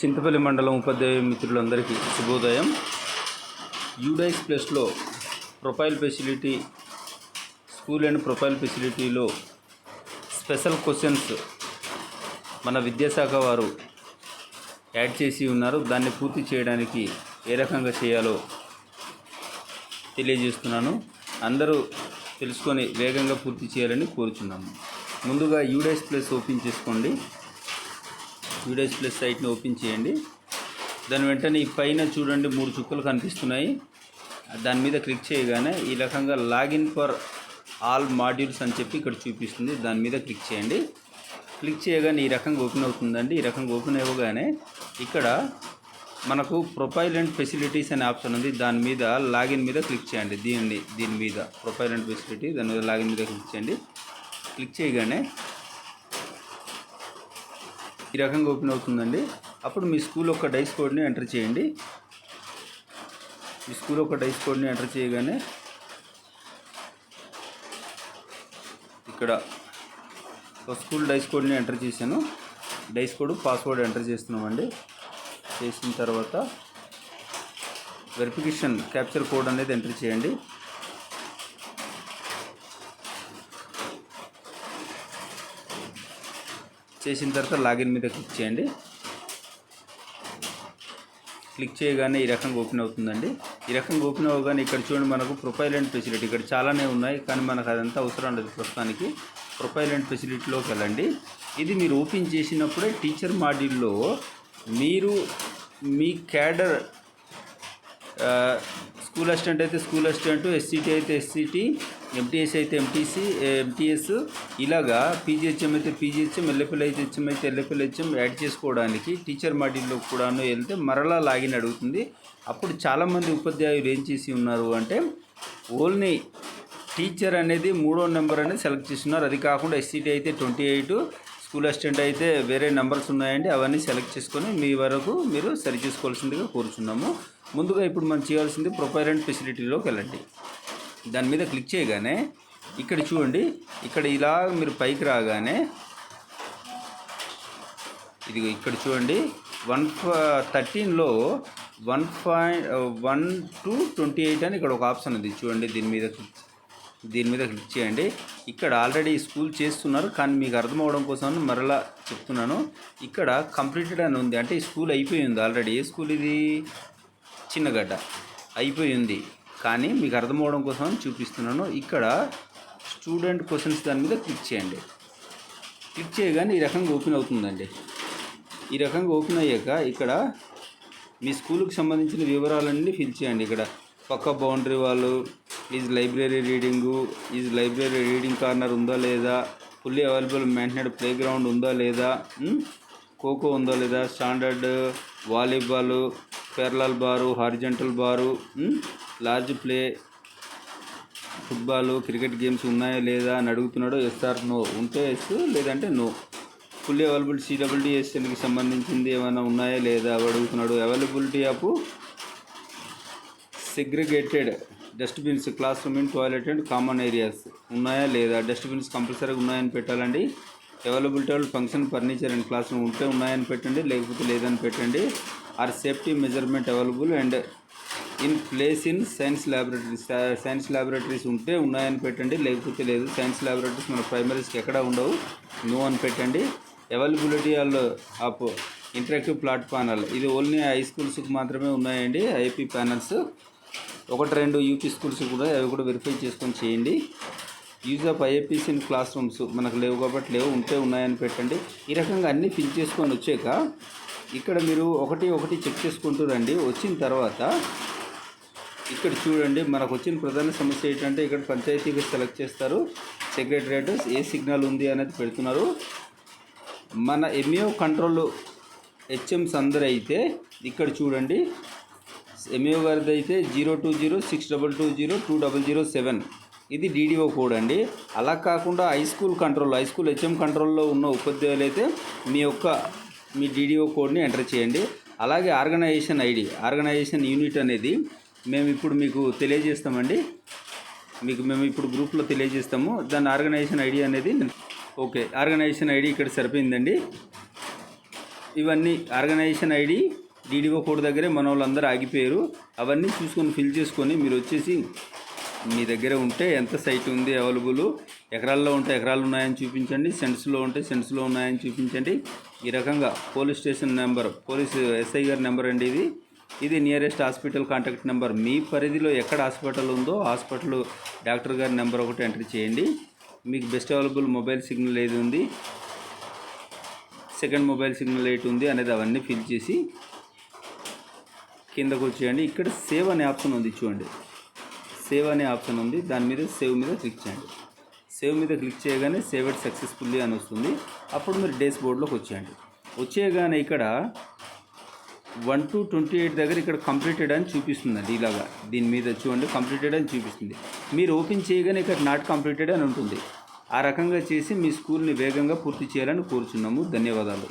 చింతపల్లి మండలం ఉపాధ్యాయ మిత్రులందరికీ శుభోదయం. యూడైస్ ప్లస్లో profile facility school and profile ఫెసిలిటీలో special questions మన విద్యాశాఖ వారు యాడ్ చేసి ఉన్నారు. దాన్ని పూర్తి చేయడానికి ఏ రకంగా చేయాలో తెలియజేస్తున్నాను. అందరూ తెలుసుకొని వేగంగా పూర్తి చేయాలని కోరుచున్నాము. ముందుగా యూడైస్ ప్లస్ ఓపెన్ చేసుకోండి. యూడైస్ ప్లస్ సైట్ని ఓపెన్ చేయండి. దాని వెంటనే ఈ పైన చూడండి మూడు చుక్కలు కనిపిస్తున్నాయి. దాని మీద క్లిక్ చేయగానే ఈ రకంగా లాగిన్ ఫర్ ఆల్ మాడ్యూల్స్ అని చెప్పి ఇక్కడ చూపిస్తుంది. దాని మీద క్లిక్ చేయండి. క్లిక్ చేయగానే ఈ రకంగా ఓపెన్ అవుతుందండి. ఈ రకంగా ఓపెన్ అవ్వగానే ఇక్కడ మనకు ప్రొఫైల్ అండ్ ఫెసిలిటీస్ అనే ఆప్షన్ ఉంది. దాని మీద లాగిన్ మీద క్లిక్ చేయండి. దీన్ని దీని మీద ప్రొఫైల్ అండ్ ఫెసిలిటీ దాని మీద లాగిన్ మీద క్లిక్ చేయండి. క్లిక్ చేయగానే ఈ రకంగా ఓపెన్ అవుతుందండి. అప్పుడు మీ స్కూల్ యొక్క డైస్ కోడ్ని ఎంటర్ చేయండి. మీ స్కూల్ యొక్క డైస్ కోడ్ని ఎంటర్ చేయగానే ఇక్కడ ఒక స్కూల్ డైస్ కోడ్ని ఎంటర్ చేశాను. డైస్ కోడ్ పాస్వర్డ్ ఎంటర్ చేస్తున్నామండి. చేసిన తర్వాత వెరిఫికేషన్ క్యాప్చర్ కోడ్ అనేది ఎంటర్ చేయండి. చేసిన తర్వాత లాగిన్ మీద క్లిక్ చేయండి. క్లిక్ చేయగానే ఈ రకంగా ఓపెన్ అవుతుందండి. ఈ రకంగా ఓపెన్ అవ్వగానే ఇక్కడ చూడండి మనకు ప్రొఫైల్ అండ్ ఫెసిలిటీ ఇక్కడ చాలానే ఉన్నాయి కానీ మనకు అదంతా అవసరం ఉండదు ప్రస్తుతానికి. ప్రొఫైల్ అండ్ ఫెసిలిటీలోకి వెళ్ళండి. ఇది మీరు ఓపెన్ చేసినప్పుడే టీచర్ మాడ్యూల్లో మీరు మీ క్యాడర్ స్కూల్ అసిస్టెంట్ అయితే స్కూల్ అసిస్టెంట్ ఎస్సీటీ అయితే ఎస్సీటీ ఎంటీఎస్ అయితే ఎంటీసీ ఎంటీఎస్. ఇలాగా పీజీహెచ్ఎం అయితే పీజీహెచ్ఎం ఎల్ఎఫ్ఎల్ అయితే హెచ్ఎం అయితే ఎల్ఎఫ్ఎల్ హెచ్ఎం యాడ్ చేసుకోవడానికి టీచర్ మాడ్యూల్లో కూడాను వెళ్తే మరలా లాగిన్ అడుగుతుంది. అప్పుడు చాలామంది ఉపాధ్యాయులు ఏం చేసి ఉన్నారు అంటే ఓన్లీ టీచర్ అనేది మూడో నెంబర్ అనేది సెలెక్ట్ చేస్తున్నారు. అది కాకుండా ఎస్సీటీ అయితే ట్వంటీ ఎయిట్ స్కూల్ అసిస్టెంట్ అయితే వేరే నెంబర్స్ ఉన్నాయండి అవన్నీ సెలెక్ట్ చేసుకొని మీ వరకు మీరు సరి చేసుకోవాల్సిందిగా కోరుచున్నాము. ముందుగా ఇప్పుడు మనం చేయాల్సింది ప్రొఫైల్ అండ్ ఫెసిలిటీలోకి వెళ్ళండి. దాని మీద క్లిక్ చేయగానే ఇక్కడ చూడండి ఇక్కడ ఇలా మీరు పైకి రాగానే ఇది ఇక్కడ చూడండి one థర్టీన్లో one point one two twenty eight అని ఇక్కడ ఒక ఆప్షన్ ఉంది. చూడండి దీని మీద దీని మీద క్లిక్ చేయండి. ఇక్కడ ఆల్రెడీ స్కూల్ చేస్తున్నారు కానీ మీకు అర్థం అవడం కోసం మరలా చెప్తున్నాను. ఇక్కడ కంప్లీటెడ్ అని ఉంది. అంటే ఈ స్కూల్ అయిపోయింది ఆల్రెడీ. ఏ స్కూల్ ఇది? చిన్నగడ్డ. అయిపోయింది కానీ మీకు అర్థం అవడం కోసం చూపిస్తున్నాను. ఇక్కడ స్టూడెంట్ క్వశ్చన్స్ దాని మీద క్లిక్ చేయండి. క్లిక్ చేయగానే ఈ రకంగా ఓపెన్ అవుతుందండి. ఈ రకంగా ఓపెన్ అయ్యాక ఇక్కడ మీ స్కూల్కి సంబంధించిన వివరాలన్నీ ఫిల్ చేయండి. ఇక్కడ పక్క బౌండరీ వాళ్ళు is library reading is library reading corner ఉందా లేదా? Fully available maintained play ground ఉందా లేదా? ఖోఖో ఉందా లేదా? Standard volleyball parallel bar horizontal bar large play football cricket games ఉన్నాయా లేదా అని అడుగుతున్నాడు ఎస్ఆర్ నో ఉంటే ఎస్ లేదంటే నో ఫుల్లీ అవైలబుల్ సిడబ్ల్యూడిఎస్ఎన్కి సంబంధించింది ఏమైనా ఉన్నాయా లేదా అడుగుతున్నాడు. Availability of segregated dustbins class room in toilet and common areas ఉన్నాయా లేదా? డస్ట్బిన్స్ కంపల్సరీగా ఉన్నాయని పెట్టాలండి. Availability of function furniture and class room ఉంటే ఉన్నాయని పెట్టండి లేకపోతే లేదని పెట్టండి. Are safety measurement available and in place in science laboratories science laboratories ఉంటే ఉన్నాయని పెట్టండి లేకపోతే లేదు. సైన్స్ ల్యాబొరేటరీస్ మన ప్రైమరీస్కి ఎక్కడ ఉండవు నో అని పెట్టండి. Availability all of interactive flat panel ఇది ఓన్లీ హై స్కూల్స్కి మాత్రమే ఉన్నాయండి ఐపీ ప్యానల్స్. ఒకటి రెండు యూపీ స్కూల్స్ కూడా అవి కూడా వెరిఫై చేసుకొని చేయండి. Use of IAPs in class rooms మనకు లేవు కాబట్టి లేవు ఉంటే ఉన్నాయని పెట్టండి. ఈ రకంగా అన్నీ ఫిల్ చేసుకొని వచ్చాక ఇక్కడ మీరు ఒకటి ఒకటి చెక్ చేసుకుంటూ రండి. వచ్చిన తర్వాత ఇక్కడ చూడండి మనకు వచ్చిన ప్రధాన సమస్య ఏంటంటే ఇక్కడ పంచాయతీకి సెలెక్ట్ చేస్తారు. సెక్రటరేట్ ఏ సిగ్నల్ ఉంది అనేది పెడుతున్నారు. మన ఎంఈఓ కంట్రోల్ హెచ్ఎంస్ అందరూ అయితే ఇక్కడ చూడండి. ఎంఈఓ గారిది అయితే zero two zero six double two zero two double zero seven. ఇది డీడీఓ కోడ్ అండి. అలా కాకుండా high school control high school HM కంట్రోల్లో ఉన్న ఉపాధ్యాయులు అయితే మీ యొక్క మీ డీడీఓ కోడ్ని ఎంటర్ చేయండి. అలాగే ఆర్గనైజేషన్ ఐడి ఆర్గనైజేషన్ యూనిట్ అనేది మేము ఇప్పుడు మీకు తెలియజేస్తామండి. మీకు మేము ఇప్పుడు గ్రూప్లో తెలియజేస్తాము. దాని ఆర్గనైజేషన్ ఐడి అనేది ఓకే ఆర్గనైజేషన్ ఐడి ఇక్కడ సరిపోయిందండి. ఇవన్నీ ఆర్గనైజేషన్ ఐడి డీడీఓ కోడ్ దగ్గరే మన వాళ్ళందరూ ఆగిపోయారు. అవన్నీ చూసుకొని ఫిల్ చేసుకొని మీరు వచ్చేసి మీ దగ్గర ఉంటే ఎంత సైట్ ఉంది అవైలబుల్ ఎకరాల్లో ఉంటే ఎకరాలు ఉన్నాయని చూపించండి సెంట్స్లో ఉంటే సెంట్స్లో ఉన్నాయని చూపించండి. ఈ రకంగా police station number police SI గారి నెంబర్ అండి ఇది. ఇది నియరెస్ట్ హాస్పిటల్ కాంటాక్ట్ నెంబర్. మీ పరిధిలో ఎక్కడ హాస్పిటల్ ఉందో హాస్పిటల్ డాక్టర్ గారి నెంబర్ ఒకటి ఎంటర్ చేయండి. మీకు బెస్ట్ అవైలబుల్ మొబైల్ సిగ్నల్ ఏది ఉంది? సెకండ్ మొబైల్ సిగ్నల్ ఎయిట్ ఉంది అనేది అవన్నీ ఫిల్ చేసి కిందకు వచ్చేయండి ఇక్కడ సేవ్ అనే ఆప్షన్ ఉంది చూడండి. సేవ్ అనే ఆప్షన్ ఉంది. దాని మీద సేవ్ మీద క్లిక్ చేయండి. సేవ్ మీద క్లిక్ చేయగానే సేవ్ ఇట్ సక్సెస్ఫుల్లీ అని వస్తుంది. అప్పుడు మీరు డేస్ బోర్డ్లోకి వచ్చేయండి. వచ్చేయగానే ఇక్కడ వన్ టు ట్వంటీ ఎయిట్ దగ్గర ఇక్కడ కంప్లీటెడ్ అని చూపిస్తుందండి ఇలాగా. దీని మీద చూడండి కంప్లీటెడ్ అని చూపిస్తుంది. మీరు ఓపెన్ చేయగానే ఇక్కడ నాట్ కంప్లీటెడ్ అని ఉంటుంది. ఆ రకంగా చేసి మీ స్కూల్ని వేగంగా పూర్తి చేయాలని కోరుచున్నాము. ధన్యవాదాలు.